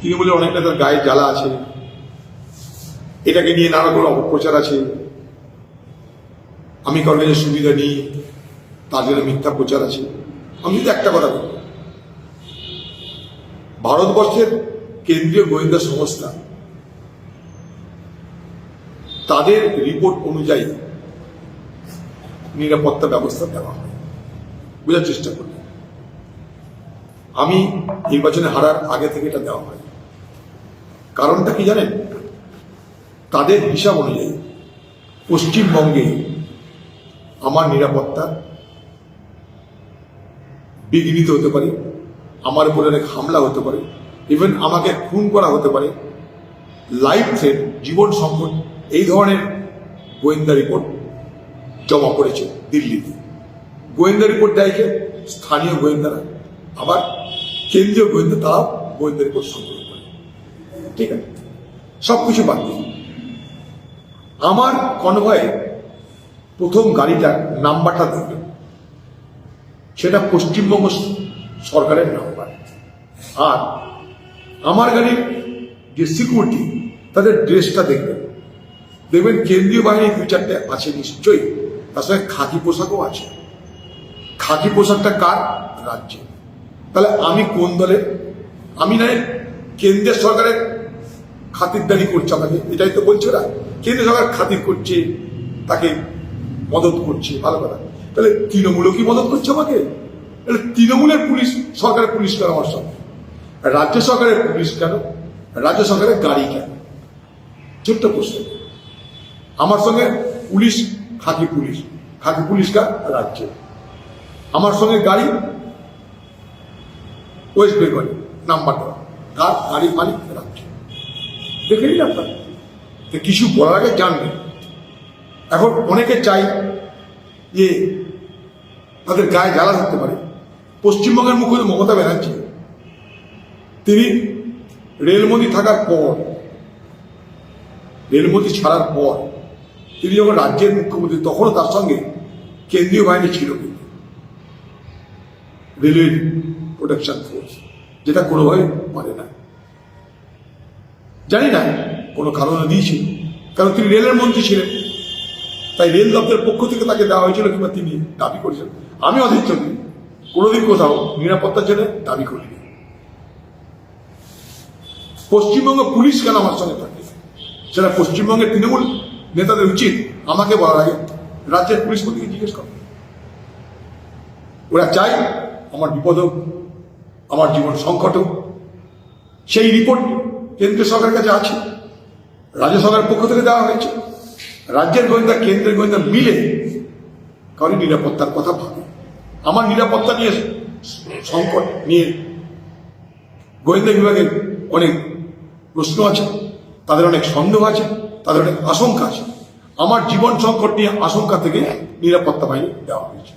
তৃণমূলের অনেক নেতার গায়ে জ্বালা আছে। এটাকে নিয়ে নানা রকম অপপ্রচার আছে। আমি কাছে সুবিধা নিই জন্য মিথ্যা প্রচার আছে। আমি যদি একটা কথা বলি ভারতবর্ষের কেন্দ্রীয় গোয়েন্দা সংস্থা, তাদের রিপোর্ট অনুযায়ী নিরাপত্তা ব্যবস্থা দেওয়া হয়। বোঝার চেষ্টা করি আমি নির্বাচনে হারার আগে থেকে এটা দেওয়া হয়। কারণটা কি জানেন? তাদের হিসাব অনুযায়ী পশ্চিমবঙ্গে আমার নিরাপত্তা বিঘ্নিত হতে পারে, আমার উপরে অনেক হামলা হতে পারে ইভেন আমাকে খুন করা হতে পারে। লাইফ থ্রেট জীবন সংকট, এই ধরনের গোয়েন্দা রিপোর্ট জমা পড়েছে দিল্লিতে। গোয়েন্দা রিপোর্ট দেয়কে স্থানীয় গোয়েন্দারা। আবার কেন্দ্রীয় গোয়েন্দা, তারাও গোয়েন্দা রিপোর্ট সংগ্রহ ঠিক আছে? সব কিছু বাদ দিন। আমার কনভয়ে প্রথম গাড়িটার নাম্বারটা দেখবেন সেটা পশ্চিমবঙ্গ সরকারের নাম্বার। আর আমার গাড়ির যে সিকিউরিটি তাদের ড্রেসটা দেখবেন দেখবেন কেন্দ্রীয় বাহিনীর দু চারটে আছে নিশ্চয়ই। তার সঙ্গে খাকি পোশাকও আছে। খাকি পোশাকটা কার? রাজ্যে তাহলে আমি কোন দলের? আমি নয় কেন্দ্রের সরকারের খাতিরদারি করছে আমাকে, এটাই তো বলছে না কেন্দ্র সরকার খাতির করছে, তাকে মদত করছে, ভালো কথা। তাহলে তৃণমূলও কি মদত করছে আমাকে? তাহলে তৃণমূলের পুলিশ, সরকারের পুলিশ কেন আমার সঙ্গে? রাজ্য সরকারের পুলিশ কেন? রাজ্য সরকারের গাড়ি কেন? ছোট্ট প্রশ্ন। আমার সঙ্গে পুলিশ, খাকি পুলিশ। খাকি পুলিশ কার রাজ্যে? আমার সঙ্গে গাড়ি? ওয়েস্ট বেঙ্গলে নাম্বার দেওয়া কার মালিক? দেখে নিন আপনারা কিছু বলার আগে জানবেন এখন অনেকে চাই যে তাদের গায়ে জ্বালা থাকতে পারে। পশ্চিমবঙ্গের মুখ্যমন্ত্রী মমতা ব্যানার্জি, তিনি রেলমন্ত্রী থাকার পর, রেলমন্ত্রী ছাড়ার পর, তিনি যখন রাজ্যের মুখ্যমন্ত্রী, তখনও তার সঙ্গে কেন্দ্রীয় বাহিনী ছিল কিন্তু। রেলওয়ে প্রোটেকশন ফোর্স যেটা কোনোভাবে পারে না। জানি না, কোনো কারণে দিয়েছে কারণ তিনি রেলের মন্ত্রী ছিলেন। তাই রেল দপ্তরের পক্ষ থেকে তাকে দেওয়া হয়েছিল কিংবা তিনি দাবি করেছেন। আমি অধীর চৌধুরী কোনোদিন কোথাও নিরাপত্তার জন্য দাবি করিনি। পশ্চিমবঙ্গ পুলিশ কেন আমার সঙ্গে থাকে? সেটা পশ্চিমবঙ্গের তৃণমূল নেতাদের উচিত আমাকে বলার আগে রাজ্যের পুলিশ মন্ত্রীকে জিজ্ঞেস করে। ওরা চাই আমার বিপদ আমার জীবন সংকট সেই রিপোর্ট কেন্দ্রীয় সরকারের কাছে আছে। রাজ্য সরকারের পক্ষ থেকে দেওয়া হয়েছে। রাজ্যের গোয়েন্দা, কেন্দ্রের গোয়েন্দা মিলে কারণ নিরাপত্তার কথা ভাবে। আমার নিরাপত্তা নিয়ে সংকট নিয়ে গোয়েন্দা বিভাগের অনেক প্রশ্ন আছে, তাদের অনেক সন্দেহ আছে, তাদের অনেক আশঙ্কা আছে। আমার জীবন সংকট নিয়ে আশঙ্কা থেকে নিরাপত্তা বাহিনী দেওয়া হয়েছে।